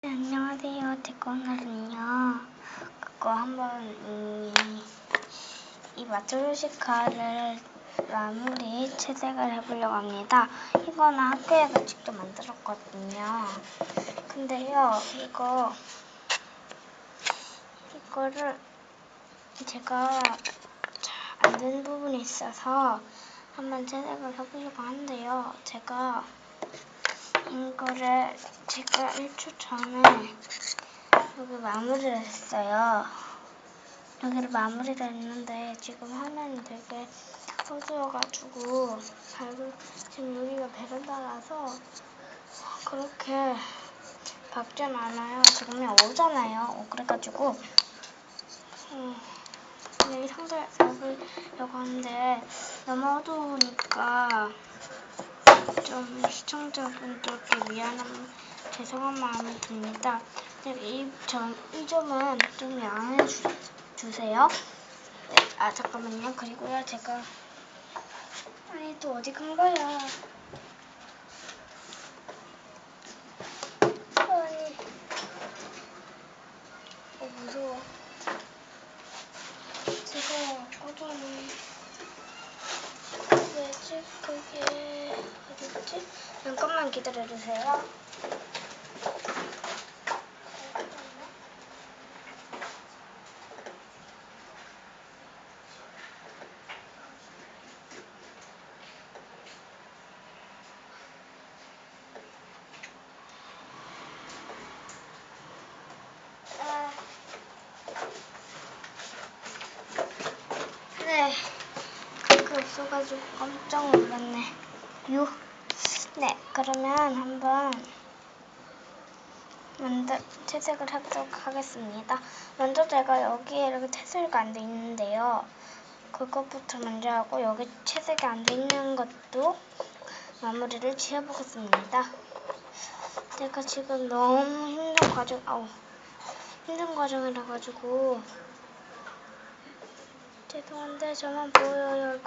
네, 안녕하세요. 제가 오늘은요, 그거 한번, 이, 이 마트로시카를 마무리 채색을 해보려고 합니다. 이거는 학교에서 직접 만들었거든요. 근데요, 이거, 이거를 제가 잘안 되는 부분이 있어서 한번 채색을 해보려고 하는데요. 제가 이거를 제가 1초 전에 여기 마무리를 했어요. 여기를 마무리를 했는데 지금 화면이 되게 밝은 지금 여기가 베란다라서 그렇게 밝진 않아요. 지금이 오잖아요. 어, 그래가지고 음, 이 상태에서 해보려고 하는데 너무 어두우니까 좀 시청자분들께 미안한 죄송한 마음이 듭니다. 이, 점, 이 점은 좀 양해해 주, 주세요. 네, 아 잠깐만요. 그리고요 제가 아니 또 어디 간 거야? 아니 어 무서워. 제가 어둠이 왜지 그게 어딨지? 잠깐만 기다려주세요. 아, 네. 그 없어가지고 깜짝 놀랐네. 유. 네, 그러면 한번 먼저 채색을 하도록 하겠습니다. 먼저 제가 여기에 이렇게 채색이 안 돼 있는데요. 그것부터 먼저 하고 여기 채색이 안 돼 있는 것도 마무리를 지어보겠습니다. 제가 지금 너무 힘든 과정, 아우, 힘든 과정이라 가지고 죄송한데 저만 같아요.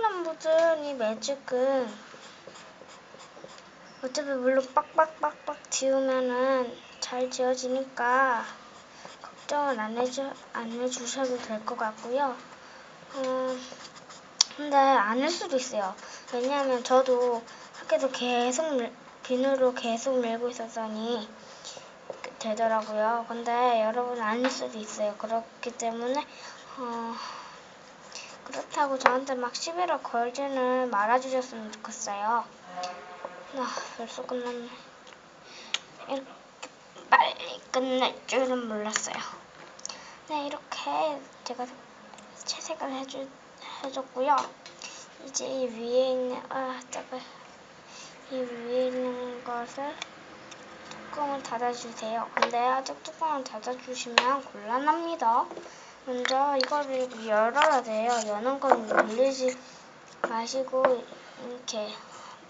손은 묻은 이 매직은 어차피 물로 빡빡빡빡 지우면은 잘 지워지니까 걱정을 안, 해주, 안 해주셔도 될 것 같고요. 음, 근데 아닐 수도 있어요. 왜냐하면 저도 학교에서 계속 밀, 비누로 계속 밀고 있었더니 되더라고요. 근데 여러분 아닐 수도 있어요. 그렇기 때문에 어, 그렇다고 저한테 막 시비를 걸지는 말아주셨으면 좋겠어요. 아, 벌써 끝났네. 이렇게 빨리 끝날 줄은 몰랐어요. 네, 이렇게 제가 채색을 해주, 해줬고요. 이제 이 위에 있는, 아, 잠깐. 이 위에 있는 것을 뚜껑을 닫아주세요. 근데 아직 뚜껑을 닫아주시면 곤란합니다. 먼저 이거를 열어야 돼요. 여는 건 눌리지 마시고 이렇게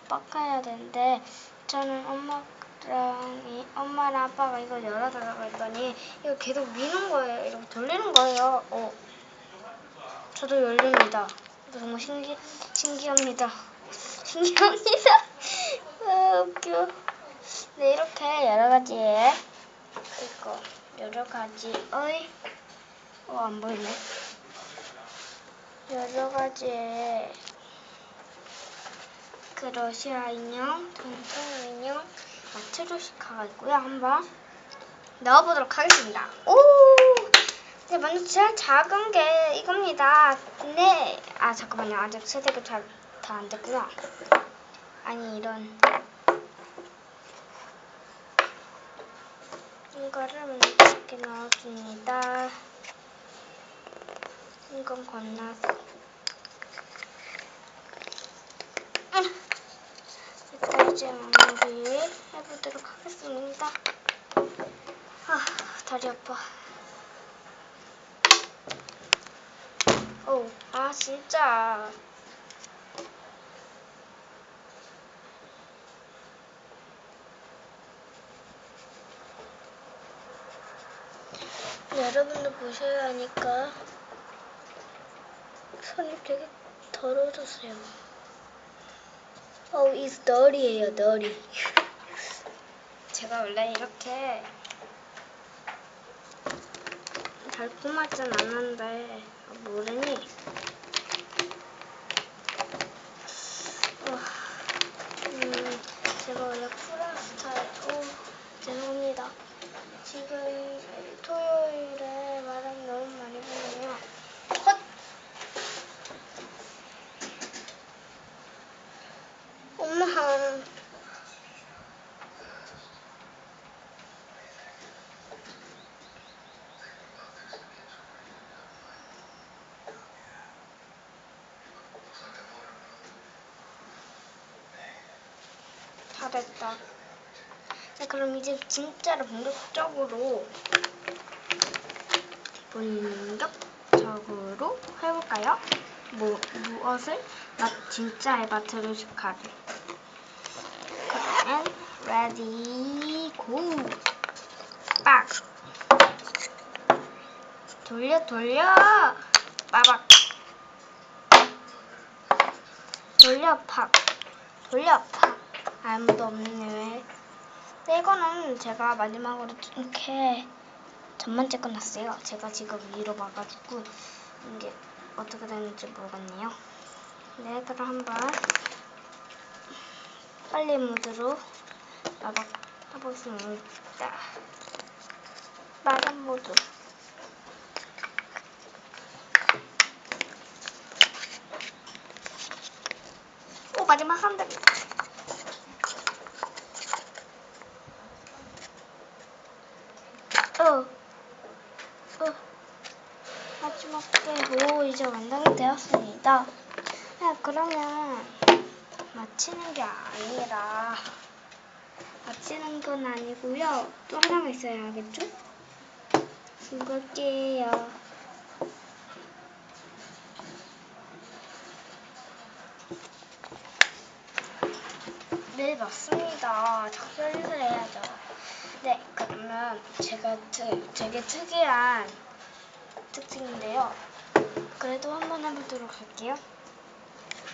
빡가야 되는데 저는 엄마랑 이, 엄마랑 아빠가 이걸 열어달라고 했더니 이거 계속 미는 거예요. 이렇게 돌리는 거예요. 어. 저도 열립니다. 너무 신기 신기합니다. 신기합니다. 아, 웃겨. 네, 이렇게 여러 가지의 이거 여러 가지의 어, 안 보이네. 여러 가지의 그 러시아 인형, 전통 인형, 마트로시카가 있고요. 한번 넣어보도록 하겠습니다. 오! 네, 먼저 제일 작은 게 이겁니다. 네. 아, 잠깐만요. 아직 세대가 잘 다 안 됐구나. 아니, 이런. 이거를 이렇게 넣어줍니다. 이건 건너서. 일단 이제 마무리 해보도록 하겠습니다. 아, 다리 아파. 오, 아, 진짜. 여러분도 보셔야 하니까 손이 되게 더러워졌어요. Oh, it's dirty예요, dirty. 제가 원래 이렇게 달콤하진 않은데 모르니 우와, 음, 제가 원래 쿨한 스타일 오 죄송합니다 지금 토요일에 바람이 너무 많이 부네요 헛 엄마 다 됐다. 네, 그럼 이제 진짜로 본격적으로 본격적으로 해볼까요? 뭐 무엇을? 나 진짜 축하를. 그러 면 ready go. 빡. 돌려 돌려. 빠박. 돌려 팍. 돌려 팍. 아무도 없네 왜? 네, 이거는 제가 마지막으로 이렇게 전만 찍어놨어요. 제가 지금 위로 봐가지고 이게 어떻게 되는지 모르겠네요. 네, 그럼 한번 빨리 모드로 나가 해보겠습니다. 마감 모드. 오 마지막 한 대. 어. 어. 마지막 개로 이제 완성이 되었습니다. 네, 그러면 마치는 게 아니라 마치는 건 아니고요. 또 하나가 있어야 하겠죠? 이걸게요. 네, 맞습니다. 작별을 해야죠. 네, 그러면 제가 트, 되게 특이한 특징인데요. 그래도 한번 해보도록 할게요.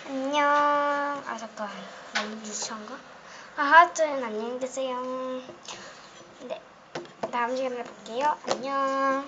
안녕. 아, 잠깐. 너무 유치한가? 아, 하여튼 안녕히 계세요. 네, 다음 시간에 볼게요. 안녕.